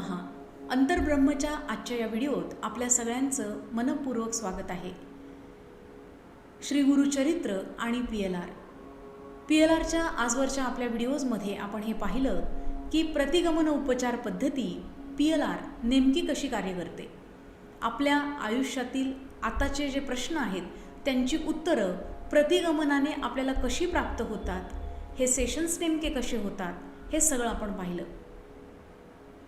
नमहा अंतर्ब्रह्मच्या आजच्या या व्हिडिओत आपल्या सगळ्यांचं मनपूर्वक स्वागत आहे. श्री गुरुचरित्र आणि P L R. P L आरच्या आजवरच्या आपल्या व्हिडिओजमध्ये आपण हे पाहिलं की प्रतिगमन उपचार पद्धती पी एल आर नेमकी कशी कार्य करते. आपल्या आयुष्यातील आताचे जे प्रश्न आहेत त्यांची उत्तरं प्रतिगमनाने आपल्याला कशी प्राप्त होतात हे सेशन्स नेमके कसे होतात हे सगळं आपण पाहिलं.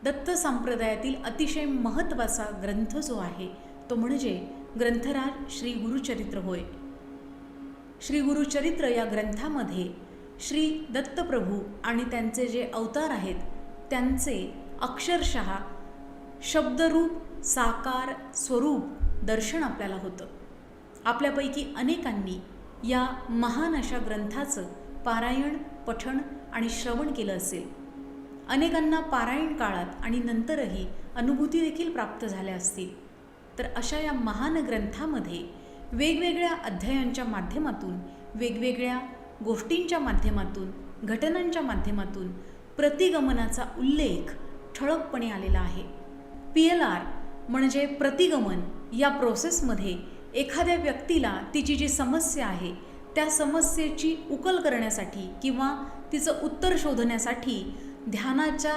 दत्त संप्रदायातील अतिशय महत्त्वाचा ग्रंथ जो आहे तो म्हणजे ग्रंथराज श्री गुरुचरित्र होय. श्री गुरुचरित्र या ग्रंथामध्ये श्री दत्तप्रभू आणि त्यांचे जे अवतार आहेत त्यांचे अक्षरशः शब्दरूप साकार स्वरूप दर्शन आपल्याला होतं. आपल्यापैकी अनेकांनी या महान अशा ग्रंथाचं पारायण पठण आणि श्रवण केलं असेल. अनेकांना पारायण काळात आणि नंतरही अनुभूती देखील प्राप्त झाल्या असतील. तर अशा या महान ग्रंथामध्ये वेगवेगळ्या अध्यायांच्या माध्यमातून वेगवेगळ्या गोष्टींच्या माध्यमातून घटनांच्या माध्यमातून प्रतिगमनाचा उल्लेख ठळकपणे आलेला आहे. पी एल आर म्हणजे प्रतिगमन या प्रोसेसमध्ये एखाद्या व्यक्तीला तिची जी समस्या आहे त्या समस्येची उकल करण्यासाठी किंवा तिचं उत्तर शोधण्यासाठी ध्यानाच्या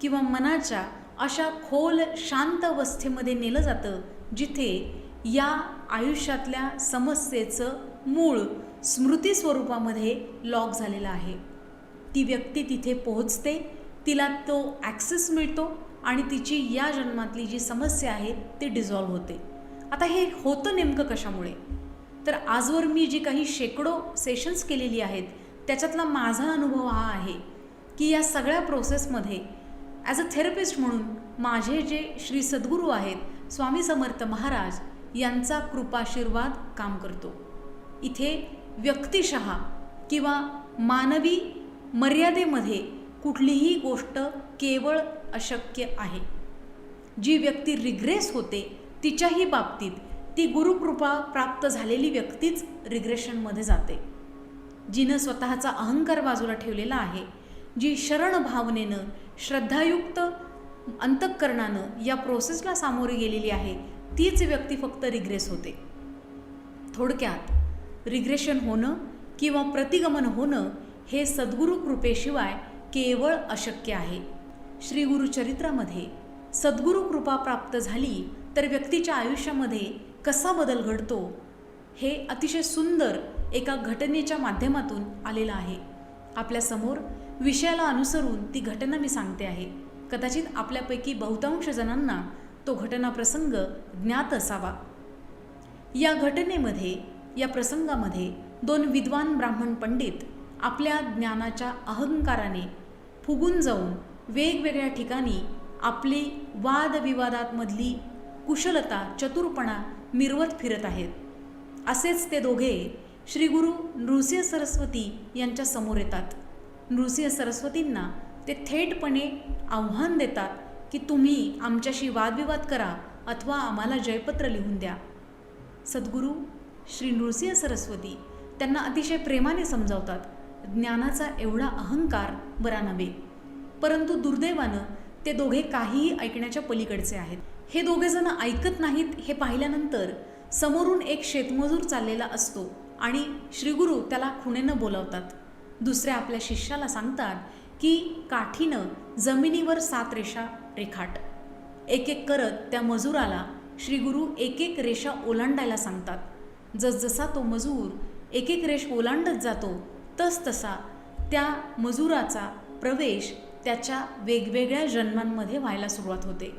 किंवा मनाच्या अशा खोल शांत अवस्थेमध्ये नेलं जातं जिथे या आयुष्यातल्या समस्येचं मूळ स्मृती स्वरूपामध्ये लॉक झालेलं आहे. ती व्यक्ती तिथे पोहोचते तिला तो ॲक्सेस मिळतो आणि तिची या जन्मातली जी समस्या आहे ती डिझॉल्व्ह होते. आता हे होतं नेमकं कशामुळे? तर आजवर मी जी काही शेकडो सेशन्स केलेली आहेत त्याच्यातला माझा अनुभव हा आहे. की या सगळ्या प्रोसेसमध्ये ॲज अ थेरपिस्ट म्हणून माझे जे श्री सद्गुरू आहेत स्वामी समर्थ महाराज यांचा कृपाशीर्वाद काम करतो. इथे व्यक्तिशः किंवा मानवी मर्यादेमध्ये कुठलीही गोष्ट केवळ अशक्य आहे. जी व्यक्ती रिग्रेस होते तिच्याही बाबतीत ती गुरुकृपा प्राप्त झालेली व्यक्तीच रिग्रेशनमध्ये जाते. जिनं स्वतःचा अहंकार बाजूला ठेवलेला आहे जी शरण भावनेनं श्रद्धायुक्त अंतःकरणानं या प्रोसेसला सामोरी गेलेली आहे तीच व्यक्ती फक्त रिग्रेस होते. थोडक्यात रिग्रेशन होणं किंवा प्रतिगमन होणं हे सद्गुरू कृपेशिवाय केवळ अशक्य आहे. श्री गुरुचरित्रामध्ये सद्गुरू कृपा प्राप्त झाली तर व्यक्तीच्या आयुष्यामध्ये कसा बदल घडतो हे अतिशय सुंदर एका घटनेच्या माध्यमातून आलेलं आहे. आपल्यासमोर विषयाला अनुसरून ती घटना मी सांगते आहे. कदाचित आपल्यापैकी बहुतांश जणांना तो घटना प्रसंग ज्ञात असावा. या घटनेमध्ये या प्रसंगामध्ये दोन विद्वान ब्राह्मण पंडित आपल्या ज्ञानाच्या अहंकाराने फुगून जाऊन वेगवेगळ्या ठिकाणी आपली वादविवादातमधली कुशलता चतुरपणा मिरवत फिरत आहेत. असेच ते दोघे श्रीगुरु नृसिंह सरस्वती यांच्या समोर येतात. नृसिंह सरस्वतींना ते थेटपणे आव्हान देतात की तुम्ही आमच्याशी वादविवाद करा अथवा आम्हाला जयपत्र लिहून द्या. सद्गुरू श्री नृसिंह सरस्वती त्यांना अतिशय प्रेमाने समजावतात. ज्ञानाचा एवढा अहंकार बरा नव्हे. परंतु दुर्दैवानं ते दोघे काहीही ऐकण्याच्या पलीकडचे आहेत. हे दोघेजण ऐकत नाहीत हे पाहिल्यानंतर समोरून एक शेतमजूर चाललेला असतो आणि श्रीगुरू त्याला खुणेनं बोलावतात. दुसऱ्या आपल्या शिष्याला सांगतात की काठीनं जमिनीवर सात रेषा रेखाट. एक एक करत त्या मजुराला श्रीगुरू एक एक रेषा ओलांडायला सांगतात. जसजसा तो मजूर एक एक रेष ओलांडत जातो तस तसा त्या मजुराचा प्रवेश त्याच्या वेगवेगळ्या जन्मांमध्ये व्हायला सुरुवात होते.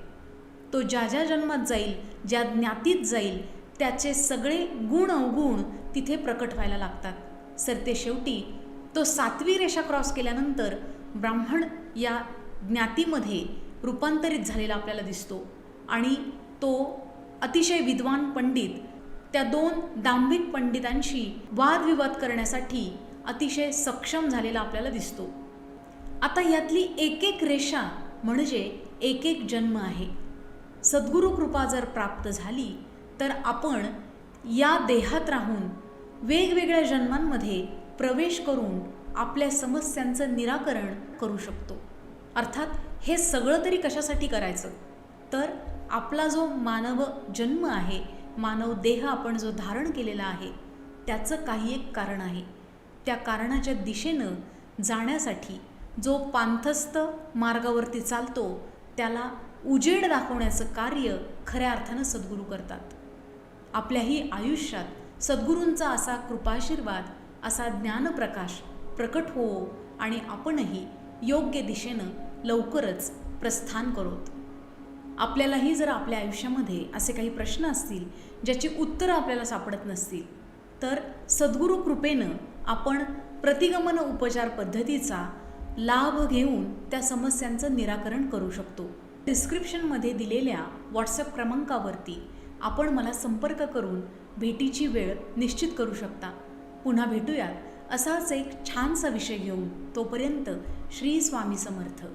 तो ज्या ज्या जन्मात जाईल ज्या ज्ञातीत जाईल त्याचे सगळे गुण अवगुण तिथे प्रकट व्हायला लागतात. सर ते शेवटी तो सातवी रेषा क्रॉस केल्यानंतर ब्राह्मण या ज्ञातीमध्ये रूपांतरित झालेला आपल्याला दिसतो. आणि तो अतिशय विद्वान पंडित त्या दोन दांभिक पंडितांशी वादविवाद करण्यासाठी अतिशय सक्षम झालेला आपल्याला दिसतो. आता यातली एक एक रेषा म्हणजे एक एक जन्म आहे. सद्गुरू कृपा जर प्राप्त झाली तर आपण या देहात राहून वेगवेगळ्या जन्मांमध्ये प्रवेश करून आपल्या समस्यांचं निराकरण करू शकतो. अर्थात हे सगळं तरी कशासाठी करायचं? तर आपला जो मानव जन्म आहे मानव देह आपण जो धारण केलेला आहे त्याचं काही एक कारण आहे. त्या कारणाच्या दिशेनं जाण्यासाठी जो पांथस्थ मार्गावरती चालतो त्याला उजेड दाखवण्याचं कार्य खऱ्या अर्थानं सद्गुरू करतात. आपल्याही आयुष्यात सद्गुरूंचा असा कृपाशीर्वाद असा ज्ञानप्रकाश प्रकट होवो आणि आपणही योग्य दिशेनं लवकरच प्रस्थान करोत. आपल्यालाही जर आपल्या आयुष्यामध्ये असे काही प्रश्न असतील ज्याची उत्तरं आपल्याला सापडत नसतील तर सद्गुरू कृपेनं आपण प्रतिगमन उपचार पद्धतीचा लाभ घेऊन त्या समस्यांचं निराकरण करू शकतो. डिस्क्रिप्शनमध्ये दिलेल्या व्हॉट्सअप क्रमांकावरती आपण मला संपर्क करून भेटीची वेळ निश्चित करू शकता. पुन्हा भेटूयात. असाच एक छानसा विषय घेऊन तोपर्यंत श्री स्वामी समर्थ.